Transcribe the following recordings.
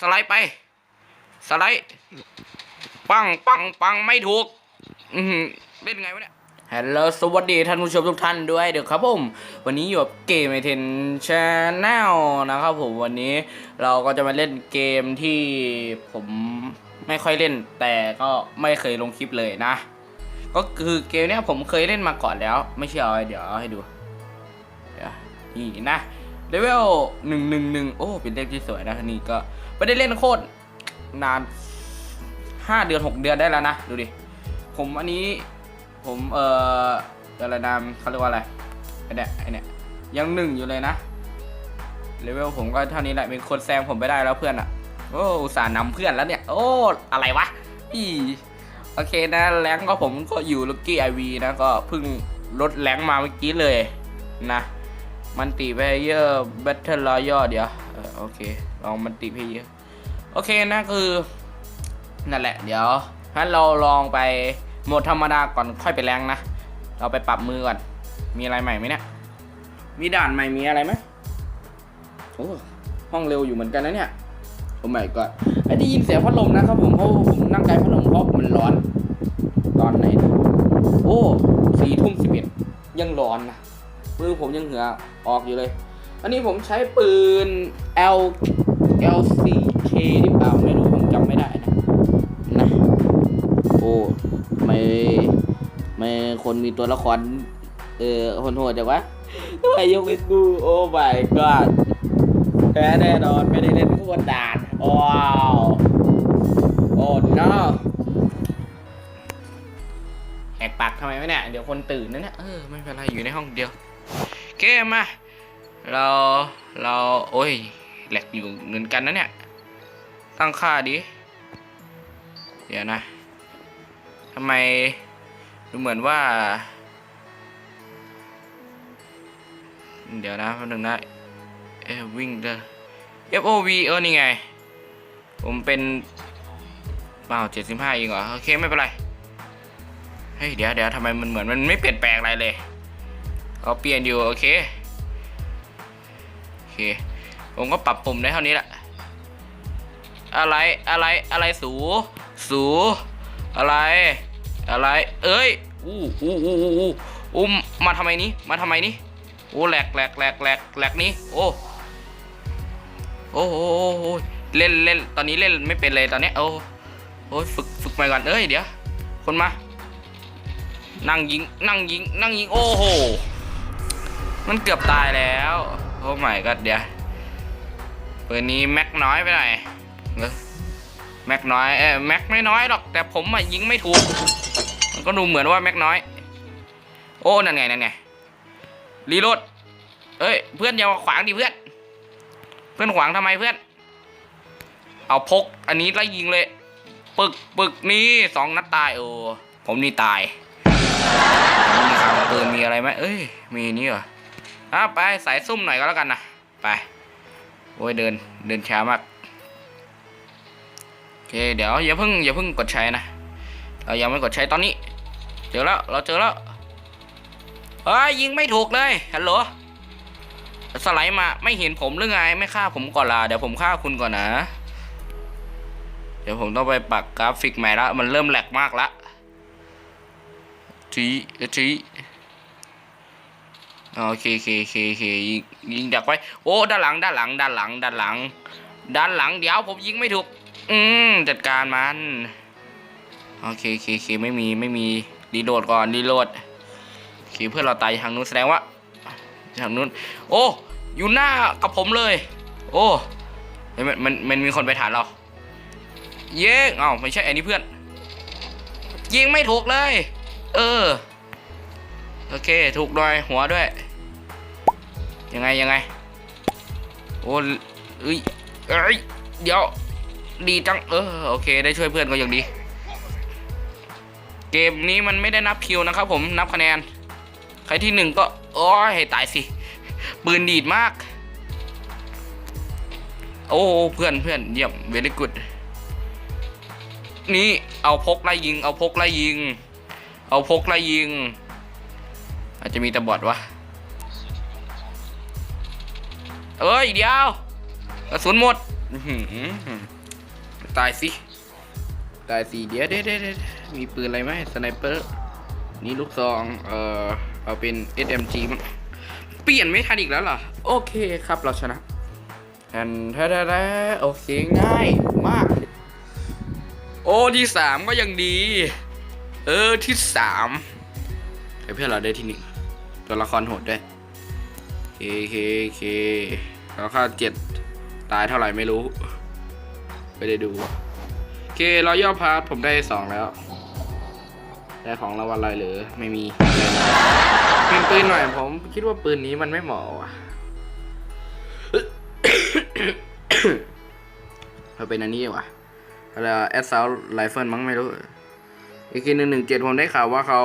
สไลด์ไป สไลด์ปังปังปังไม่ถูกอือหือเล่นไงวะเนี่ยฮัลโหลสวัสดีท่านผู้ชมทุกท่านด้วยเดี๋ยวครับผม วันนี้อยู่กับเกมไอเทนชาแนลนะครับผมวันนี้เราก็จะมาเล่นเกมที่ผมไม่ค่อยเล่น แต่ก็ไม่เคยลงคลิปเลยนะ ก็คือเกมเนี้ยผมเคยเล่นมาก่อนแล้ว ไม่เชื่อเอาเดี๋ยวเอาให้ดูนี่นะเลเวลหนึ่งหนึ่งหนึ่งโอ้เป็นเลขที่สวยนะนี่ก็ ไม่ได้เล่นโคตรนานห้าเดือนหกเดือนได้แล้วนะ ดูดิ ผมอันนี้ผมเอ่ออะไรนามเขาเรียกว่าอะไรไอเนี่ยไอเนี่ยยังหนึ่งอยู่เลยนะเลเวลผมก็เท่านี้แหละมีคนแซงผมไปได้แล้วเพื่อนอะ่ะโอ้อุตส่าห์นำเพื่อนแล้วเนี่ย โอ้อะไรวะอีโอเคนะแรงก็ผมก็อยู่ลูกกี้ไอวีนะก็เพิ่งลดแรงมาเมื่อกี้เลยนะ มันติเพเยอร์แบทเทิลรอย่อเดี๋ยวโอเค ลองมันติเพเยอร์โอเคนะคือ นั่นแหละ เดี๋ยวงั้นเราลองไปโหมดธรรมดาก่อนค่อยไปแรงนะ เราไปปรับมือก่อน มีอะไรใหม่ไหมเนี่ย มีด่านใหม่มีอะไรไหมโอ้ห้องเร็วอยู่เหมือนกันนะเนี่ยโอ้ไม่ก็ไอ้ได้ยินเสียงพัดลมนะครับผมเพราะผมนั่งไกลพัดลมเพราะมันร้อน ตอนไหนนะโอ้สี่ทุ่มสิบเอ็ดยังร้อนนะมือผมยังเหงื่อออกอยู่เลย อันนี้ผมใช้ปืน L LCK หรือเปล่าไม่รู้ผมจำไม่ได้นะนะโอ้ไม่ไม่คนมีตัวละครเออคนโหดจังวะทำไมยกเป็นกูโอ้ my god แพ้แน่นอนไม่ได้เล่นคู่กันด่านว้าวโอ้ no แหกปากทำไมวะเนี่ย เดี๋ยวคนตื่นนะเนี่ยเออไม่เป็นไรอยู่ในห้องเดียวโอเคมาเราเราโอ้ย แหลกอยู่เหมือนกันนะเนี่ย ตั้งค่าดิ เดี๋ยวนะทำไมดูเหมือนว่า เดี๋ยวนะแป๊บนึงนะเอวิ่งเด้อ FOV เออนี่ไง ผมเป็นเปล่าเจ็ดสิบห้าเองเหรอ โอเค ไม่เป็นไร เฮ้ย เดี๋ยวเดี๋ยวทำไมมันเหมือนมันไม่เปลี่ยนแปลงอะไรเลยเขาเปลี่ยนอยู่ โอเค โอเค ผมก็ปรับปุ่มได้เท่านี้แหละ อะไร อะไร อะไรสู สู อะไร อะไร เอ้ย อู้อู้อู้อู้อู้อู้มาทำไมนี้ มาทำไมนี้โอ้แหลกแหลกแหลกแหลกแหลกนี้ โอ้ โอ้โหเล่นเล่นตอนนี้เล่นไม่เป็นเลยตอนนี้โอ้โอ้ฝึกฝึกใหม่ก่อน เอ้ย เดี๋ยว คนมา นั่งยิง นั่งยิง นั่งยิง โอ้โห มันเกือบตายแล้ว โอ้ไม่ก็เดี๋ยว ปืนนี้แม็กน้อยไปหน่อยแม็กน้อยเอ้แม็กไม่น้อยหรอก แต่ผมอะยิงไม่ถูก มันก็ดูเหมือนว่าแม็กน้อย โอ้นั่นไงนั่นไงรีโหลดเอ้ยเพื่อนอย่ามาขวางดิเพื่อน เพื่อนขวางทำไมเพื่อน เอาพก อันนี้ไล่ยิงเลย ปึกปึกนี่สองนัดตายโอ้ผมนี่ตายมีข่าวปืนมีอะไรไหมเอ้ยมีนี่เหรออะไปสายซุ่มหน่อยก็แล้วกันนะไป โอ้ยเดินเดินช้ามากโอเคเดี๋ยวอย่าเพิ่งอย่าเพิ่งกดใช้นะเรายังไม่กดใช้ตอนนี้ เจอแล้วเราเจอแล้วเอ้ยยิงไม่ถูกเลยฮัลโหลสไลด์มาไม่เห็นผมหรือไงไม่ฆ่าผมก่อนล่ะเดี๋ยวผมฆ่าคุณก่อนนะ เดี๋ยวผมต้องไปปักกราฟิกใหม่ละมันเริ่มแหลกมากละจีจี โอเคโอเคโอเคโอเคยิงดักไว้ โอ้ด้านหลังด้านหลังด้านหลังด้านหลัง ด้านหลังเดี๋ยวผมยิงไม่ถูก อืมจัดการมันโอเคโอเคโอเคไม่มีไม่มีรีโหลดก่อนรีโหลดโอเคเพื่อนเราตายทางนู้นแสดงว่าทางนู้น โอ้อยู่หน้ากับผมเลย โอ้มันมันมันมีคนไปฐานเรา เย้เอ้าไม่ใช่อันนี้เพื่อน ยิงไม่ถูกเลย เออ โอเค ถูกหน่อยหัวด้วย ยังไงยังไง โอ้เอ้ยเอ้ย เดี๋ยว ดีจัง เออ โอเค ได้ช่วยเพื่อนก็ยังดี เกมนี้มันไม่ได้นับคิวนะครับผมนับคะแนน ใครที่หนึ่งก็ โอ้ยให้ตายสิ ปืนดีดมาก โอ้เพื่อนเพื่อนเยี่ยมเวลี่กุดนี่เอาพกไล่ยิง เอาพกไล่ยิง เอาพกไล่ยิง อาจจะมีแต่บอดวะเอ้ยเดียวกระสุนหมดตายสิตายสิเดี๋ยวเดี๋ยวเดี๋ยวเดี๋ยวมีปืนอะไรไหมสไนเปอร์นี่ลูกซองเอ่อเอาเป็น SMG มั้งเปลี่ยนไม่ทันอีกแล้วเหรอ โอเคครับเราชนะแอนแท้แท้โอเคง่ายมาก โอ้ที่สามก็ยังดี เออที่สามแต่เพื่อนเราได้ที่หนึ่ง ตัวละครโหดด้วยเคเคเคแล้วค่าเจ็ดตายเท่าไหร่ไม่รู้ไม่ได้ดูโอเครอย่อพาร์ทผมได้สองแล้ว ได้ของรางวัลอะไรหรือไม่มีเปลี่ยนปืนหน่อยผม คิดว่าปืนนี้มันไม่เหมาะว่ะเอาเป็นอันนี้ว่าอะไรแอดซาวไลเฟิลมั้งไม่รู้อีกทีหนึ่งหนึ่งเจ็ดผมได้ข่าวว่าเขา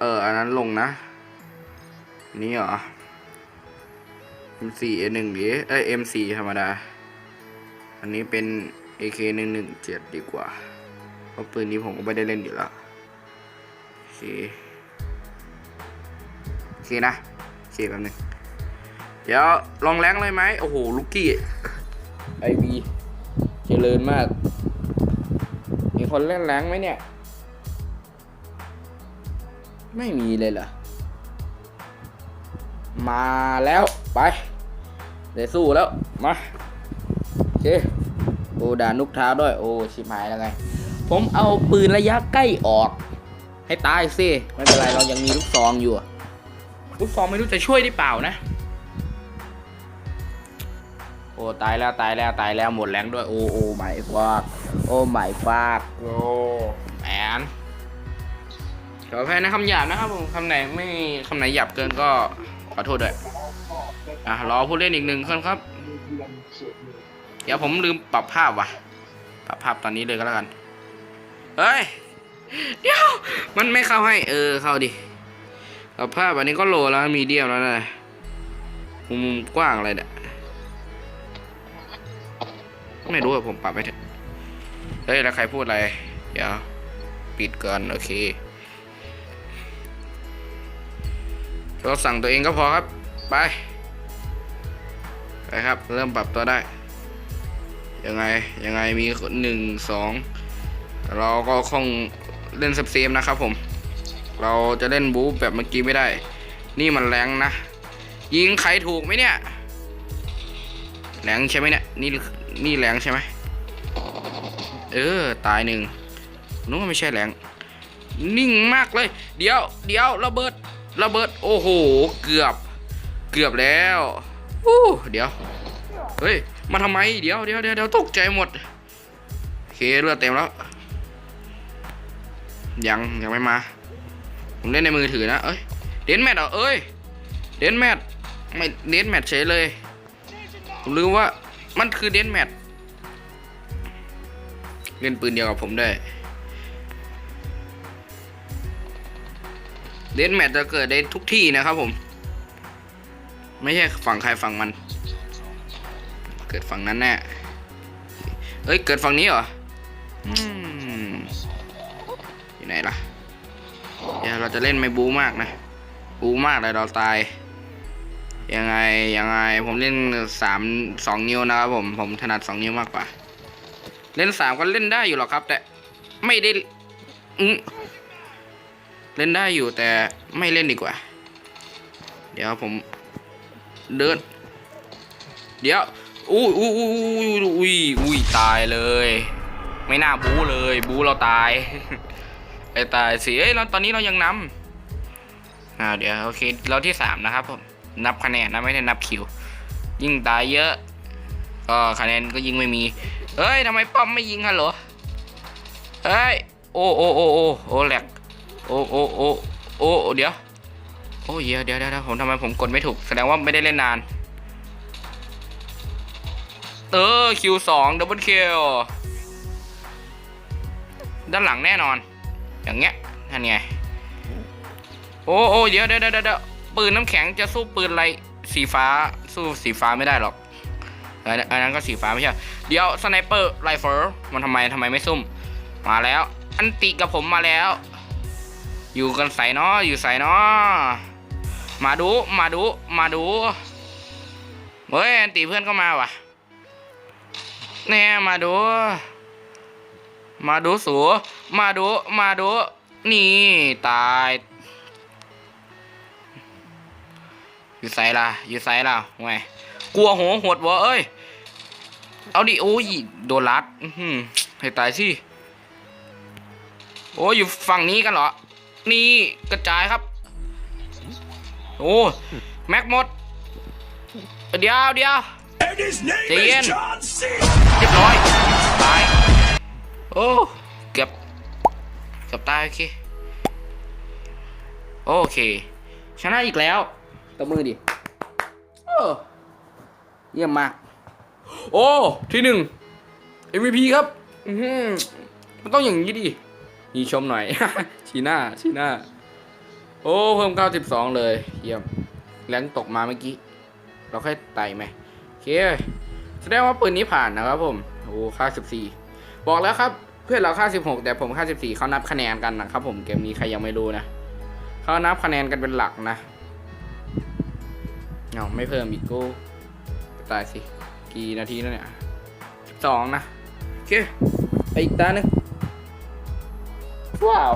เอออันนั้นลงนะ นี่เหรอ M4 A1 ดีเอ้ย M4 ธรรมดา อันนี้เป็น AK หนึ่งหนึ่งเจ็ดดีกว่า เพราะปืนนี้ผมก็ไม่ได้เล่นอยู่แล้วโอเคโอเคนะโอเคแป๊บนึง เดี๋ยวลองแรงเลยไหม โอ้โห ลูกกี้ ไอบีเจริญมาก มีคนเล่นแรงไหมเนี่ย ไม่มีเลยเหรอ มาแล้วไปเดี๋ยวสู้แล้ว มาโอเคโอ้ด่านุกเท้าด้วย โอ้ชิบหายแล้วไง ผมเอาปืนระยะใกล้ออก ให้ตายสิไม่เป็นไรเรายังมีลูกซองอยู่อะลูกซองไม่รู้จะช่วยได้เปล่านะ โอ้ตายแล้วตายแล้วตายแล้วหมดแรงด้วย โอ้โอ้ไม่ฟากโอ้ไม่ฟากโอ้แอนขออภัยนะคำหยาบนะครับผมคำไหนไม่คำไหนหยาบเกินก็ข อโทษด้วย อะรอผู้เล่นอีกหนึ่งคนครับ เดี๋ยวผมลืมปรับภาพว่ะ ปรับภาพตอนนี้เลยก็แล้วกัน เฮ้ย เดี๋ยว มันไม่เข้าให้ เออ เข้าดิ ปรับภาพอันนี้ก็โหลแล้วมีเดียมแล้วนะมุมกว้างอะไรเนี่ยไม่รู้อะผมปรับไปเถอะเฮ้ย แล้วใครพูดอะไร เดี๋ยว ปิดก่อน โอเค เราสั่งตัวเองก็พอครับ ไป ไปครับ เริ่มปรับตัวได้ ยังไง ยังไงมีหนึ่งสองเราก็คงเล่นเซฟๆนะครับผม เราจะเล่นบู๊แบบเมื่อกี้ไม่ได้ นี่มันแรงนะ ยิงใครถูกไหมเนี่ยแรงใช่ไหมเนี่ย นี่นี่แรงใช่ไหมเออ ตายหนึ่งนึกว่าไม่ใช่แรง นิ่งมากเลย เดี๋ยว เดี๋ยวระเบิด ระเบิดโอ้โหเกือบเกือบแล้วอู้เดี๋ยวเฮ้ยมาทำไมเดี๋ยวเดี๋ยวเดี๋ยวเดี๋ยวตกใจหมดโอเคเลือดเต็มแล้วยังยังไม่มาผมเล่นในมือถือนะเอ้ยเดนแมทเหรอเอ้ยเดนแมทไม่เดนแมทเฉยเลยผมลืมว่ามันคือเดนแมทเล่นปืนเดียวกับผมได้ เดนแมทจะเกิดได้ทุกที่นะครับผม ไม่ใช่ฝั่งใครฝั่งมัน เกิดฝั่งนั้นแน่เอ้ย เกิดฝั่งนี้เหรออืมอยู่ไหนล่ะเดี๋ยวเราจะเล่นไม่บูมากนะ บูมากเลยเราตาย ยังไง ยังไง ผมเล่นสามสองนิ้วนะครับผม ผมถนัดสองนิ้วมากกว่า เล่นสามก็เล่นได้อยู่หรอกครับ แต่ไม่ได้อืม เล่นได้อยู่แต่ไม่เล่นดีกว่า เดี๋ยวผมเดิน เดี๋ยวอุ้ยอุ้ยอุ้ยอุ้ยอุ้ยตายเลย ไม่น่าบูเลย บูเราตายไอ้ตายสิเอ้ยเราตอนนี้เรายังนำอ่าเดี๋ยวโอเคเราที่สามนะครับผมนับคะแนนนะไม่ได้นับคิว ยิ่งตายเยอะก็คะแนนก็ยิ่งไม่มีเฮ้ยทำไมป้อมไม่ยิงฮัลโหลเฮ้ยโอ้โอ้โอ้โอ้โอ้แหลก โอ้โอ้โอ้โอ้เดี๋ยว โอ้เดี๋ยวเดี๋ยวเดี๋ยวผมทำไมผมกดไม่ถูก แสดงว่าไม่ได้เล่นนาน เออคิวสองดับเบิลคิวด้านหลังแน่นอน อย่างเงี้ยท่านไง โอ้โอ้เดี๋ยวเดี๋ยวเดี๋ยวเดียวปืนน้ำแข็งจะสู้ปืนอะไรสีฟ้าสู้สีฟ้าไม่ได้หรอกอันนั้นอันนั้นก็สีฟ้าไม่ใช่ เดี๋ยวสไนเปอร์ไรเฟิลมันทำไมทำไมไม่ซุ่ม มาแล้ว อันติกับผมมาแล้ว อยู่กันใส่เนาะอยู่ใส่เนาะมาดูมาดูมาดูเฮ้ยอันติเพื่อนก็มาว่ะแน่มาดู มาดูสูมาดูมาดู นี่ตาย อยู่ไซล่ะอยู่ไซล่ะไงกลัวหัวหดวะเอ้ย เอาดิโอ้ยโดนรัดอื้อหือให้ตายสิโอ้ยอยู่ฝั่งนี้กันเหรอ นี่กระจายครับ โอ้แม็กหมด เดี๋ยวเดี๋ยว And his name Ian. is John C. เรียบร้อยตายโอ้เกือบเกือบตายโอเคโอเค ชนะอีกแล้วตบมือดิโอ้เยี่ยมมาก โอ้ ที่หนึ่ง MVP ครับอือหือมันต้องอย่างนี้ดิ มีชมหน่อย ชีหน้าชีหน้า โอ้เพิ่ม92เลย เยี่ยมแรงตกมาเมื่อกี้ เราค่อยไต่ไหมโอเค แสดงว่าปืนนี้ผ่านนะครับผมโอ้ค่า14บอกแล้วครับเพื่อนเราค่า16แต่ผมค่า14เขานับคะแนนกันนะครับผมเกมนี้ใครยังไม่รู้นะเขานับคะแนนกันเป็นหลักนะเอาไม่เพิ่มอีกกูตายสิ กี่นาทีแล้วเนี่ย12นะ โอเคไปอีกตาหนึง ว้าว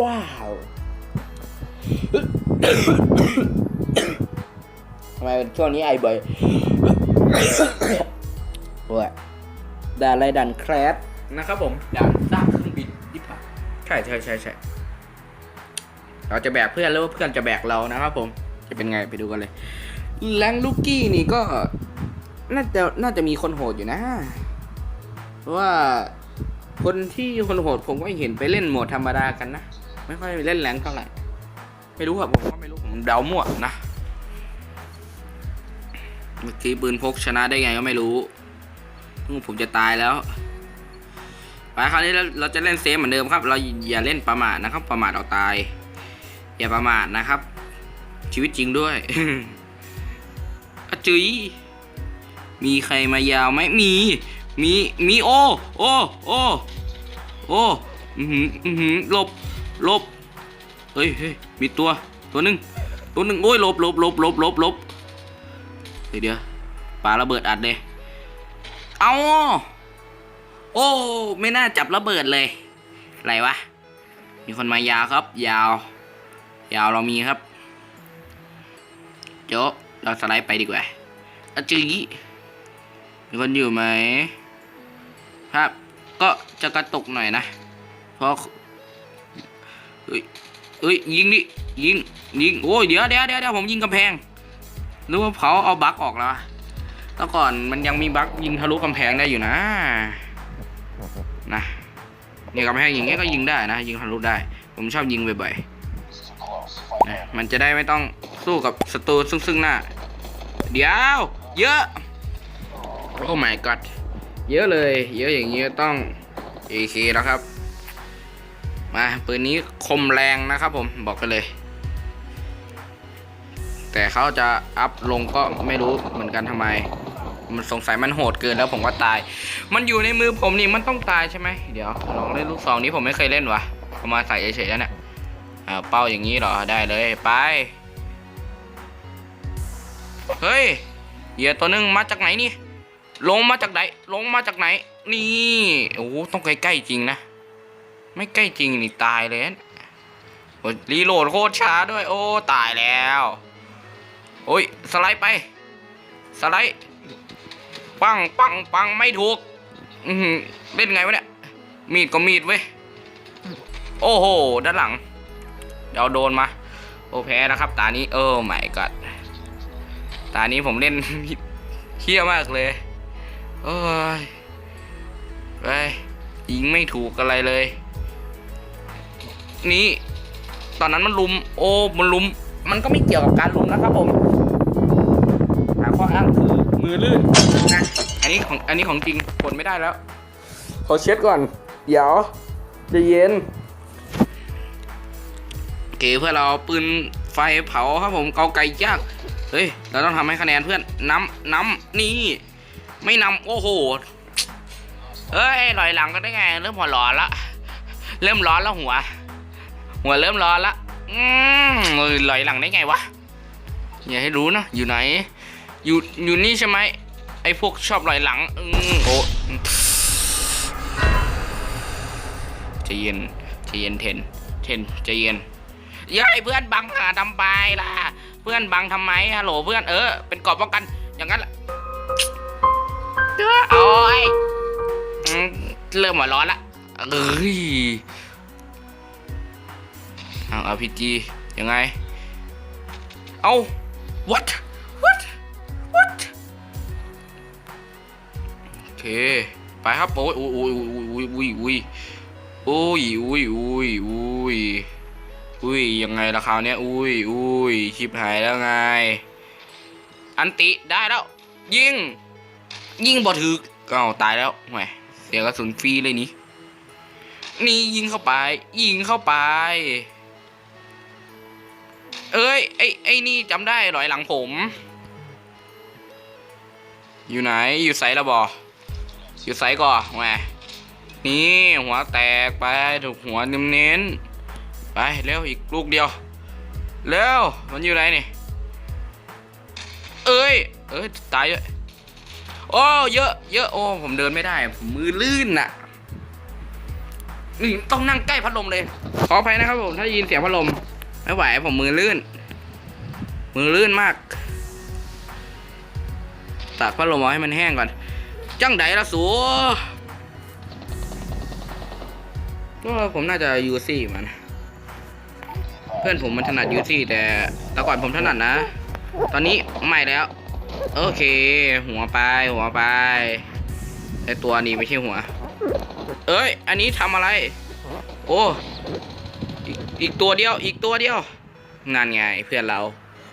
ว้าวทำไมช่วงนี้ไอบ่อยโอ้ยด่านอะไรด่านแครสนะครับผมด่านสร้างเครื่องบินที่ผ่านใช่ใช่ใช่ใช่เราจะแบกเพื่อนแล้วว่าเพื่อนจะแบกเรานะครับผม จะเป็นไงไปดูกันเลย แรงลูกกี้นี่ก็ น่าจะน่าจะมีคนโหดอยู่นะ เพราะว่า คนที่คนโหดผมก็เห็นไปเล่นโหมดธรรมดากันนะ ไม่ค่อยเล่นแรงเท่าไหร่ ไม่รู้ครับผมก็ไม่รู้ผมเดามั่วนะเมื่อกี้ปืนพกชนะได้ไงก็ไม่รู้ผมจะตายแล้วไปคราวนี้เราเราจะเล่นเซฟเหมือนเดิมครับ เราอย่าเล่นประมาทนะครับ ประมาทเอาตาย อย่าประมาทนะครับ ชีวิตจริงด้วยอจุยมีใครมายาวไหมมี มีมีโอโอโอโออือหืออือหือหลบหลบเฮ้ยเฮ้ยมีตัวตัวหนึ่งตัวหนึ่งโอ้ยหลบหลบหลบหลบหลบหลบเดี๋ยวเดี๋ยวปาระเบิดอัดเลยเอาโอ้ไม่น่าจับระเบิดเลยอะไรวะมีคนมายาวครับ ยาว ยาวเรามีครับโจะเราสไลด์ไปดีกว่าอจีมีคนอยู่ไหม ครับก็จะกระตุกหน่อยนะพราะเฮ้ยเฮ้ยยิงดิยิงยิงโอ้ยเดี๋ยวเดี๋ยวเดี๋ยวผมยิงกำแพงรือว่าเขาเอาบั๊กออกแล้วแต่ก่อนมันยังมีบั๊กยิงทะลุกำแพงได้อยู่นะนะเนี่ยกำแพงอย่างเงี้ยก็ยิงได้นะ ยิงทะลุได้ ผมชอบยิงบ่อยๆนะมันจะได้ไม่ต้องสู้กับศัตรูซึ่งซึ่งหน้า เดี๋ยว เยอะ โอ้ my god เยอะเลย เยอะอย่างนี้ต้อง AK แล้วครับ มาปืนนี้คมแรงนะครับผมบอกกันเลย แต่เขาจะอัพลงก็ไม่รู้เหมือนกันทำไม มันสงสัยมันโหดเกินแล้วผมก็ตาย มันอยู่ในมือผมนี่มันต้องตายใช่ไหมเดี๋ยวลองเล่นลูกซองนี้ผมไม่เคยเล่นวะเอามาใส่เฉยๆแล้วเนี่ยอ่าเป้าอย่างนี้เหรอได้เลยไปเฮ้ยเหยื่อตัวนึงมาจากไหนนี่ ลงมาจากไหน ลงมาจากไหน นี่ โอ้ต้องใกล้ๆจริงนะ ไม่ใกล้จริงนี่ตายเลยโอ้รีโหลดโคตรช้าด้วย โอ้ ตายแล้ว โอ้ย สไลด์ไป สไลด์ ปังปังปังไม่ถูก อืเล่นไงวะเนี่ย มีดก็มีดเว้ย โอ้โห ด้านหลัง เดี๋ยวโดนมา โอ้แพ้นะครับ ตานี้ เออไม่กัดตานี้ผมเล่นเฮี้ยมากเลย โอ้ยไปยิงไม่ถูกอะไรเลย นี่ตอนนั้นมันลุม โอ้มันลุม มันก็ไม่เกี่ยวกับการลุมนะครับผมหาข้ออ้างคือมือลื่นนะอันนี้ของอันนี้ของจริงผลไม่ได้แล้ว ขอเช็ดก่อน เดี๋ยวจะเย็นเก๋เพื่อเราเอาปืนไฟเผาครับผมเกาไก่ย่างเฮ้ย เราต้องทำให้คะแนนเพื่อนน้ำน้ำนี่ ไม่นำโอ้โหเอ้ยลอยหลังก็ได้ไง เริ่มหัวร้อนละเริ่มร้อนแล้วหัว หัวเริ่มร้อนละอืมเอ้ยลอยหลังได้ไงวะอย่าให้รู้นะอยู่ไหน อยู่อยู่นี่ใช่ไหมไอ้พวกชอบลอยหลังอืมโอ้ใจเย็นใจเย็นเทนเทนใจเย็นเย้ยเพื่อนบังหาทำไปล่ะ เพื่อนบังทำไมฮัลโหลเพื่อนเออเป็นกรอบป้องกันอย่างนั้นแหละ โอ้ยอืมเริ่มหัวร้อนละเอ้ยเอาอาพีจียังไง เอา what what what โอเค ไปครับโอ้ยโอ้ยโอ้ยโอ้ยโอ้ยโอ้ยโอ้ยโอ้ยโอ้ยโอ้ยอุ้ยยังไงละคราวเนี้ยอุ้ยอุ้ยชิบหายแล้วไง อันติได้แล้ว ยิง ยิงบอถึกก็ตายแล้วแหมเสียกระสุนฟรีเลยนี่นี่ยิงเข้าไป ยิงเข้าไป เอ้ยไอ้ไอ้นี่จำได้หรอยหลังผม อยู่ไหนอยู่ไซระบออยู่ไซก่อแหมนี่หัวแตกไปถูกหัวเน้นๆไปเร็วอีกลูกเดียวเร็วมันอยู่ไหนนี่เอ้ยเอ้ยตายเลย โอ้เยอะ เยอะโอ้ผมเดินไม่ได้ผมมือลื่นน่ะนี่ต้องนั่งใกล้พัดลมเลย ขออภัยนะครับผมถ้าได้ยินเสียงพัดลมไม่ไหวผมมือลื่น มือลื่นมากตากพัดลมเอาให้มันแห้งก่อน จังไดละสัวก็ผมน่าจะยูซี่มัน เพื่อนผมมันถนัดยูซี่แต่แต่ก่อนผมถนัดนะ ตอนนี้ไม่แล้ว โอเค หัวไปหัวไปไอตัวนี้ไม่ใช่หัว เอ้ย อันนี้ทำอะไร โอ้อีกอีกตัวเดียว อีกตัวเดียวนั่นไงเพื่อนเรา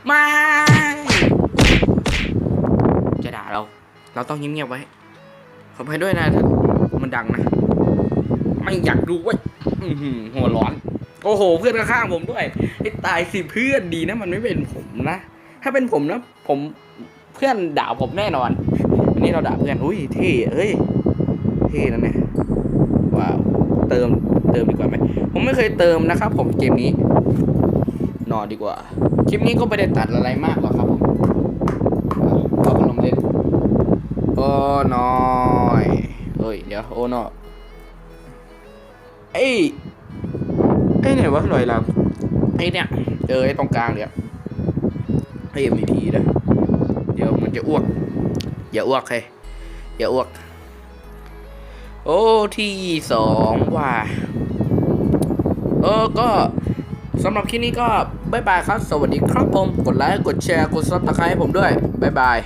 ม่จะด่าเรา เราต้องเงียบๆไว้ ขอไปด้วยนะถ้ามันดังนะ ไม่อยากดูเว้ยหัวร้อน โอ้โห เพื่อนข้างๆผมด้วยไอ้ตายสิเพื่อนดีนะ มันไม่เป็นผมนะ ถ้าเป็นผมนะ ผม เพื่อนด่าผมแน่นอนอันนี้เราด่าเพื่อน อุ้ยเท่เอ้ย เท่นะเนี่ย ว้าว เติม เติมดีกว่าไหม ผมไม่เคยเติมนะครับ ผมเกมนี้ นอนดีกว่า คลิปนี้ก็ไม่ได้ตัดอะไรมากหรอกครับผมเอาพัดลมเล่น โอ้น้อยเฮ้ย เดี๋ยวโอ้นอเอ้ยไอ้ไหนวะลอยลำไอ้เนี่ย เจอไอ้ตรงกลางเนี่ยไอ้ MVP นะ เดี๋ยวมันจะอ้วก อย่าอ้วกใครอย่าอ้วก โอ้ที่สองว่ะเออก็สำหรับคลิปนี้ก็บายบายครับ สวัสดีครับผม กดไลค์ กดแชร์ กดซับสไครต์ให้ผมด้วยบายบาย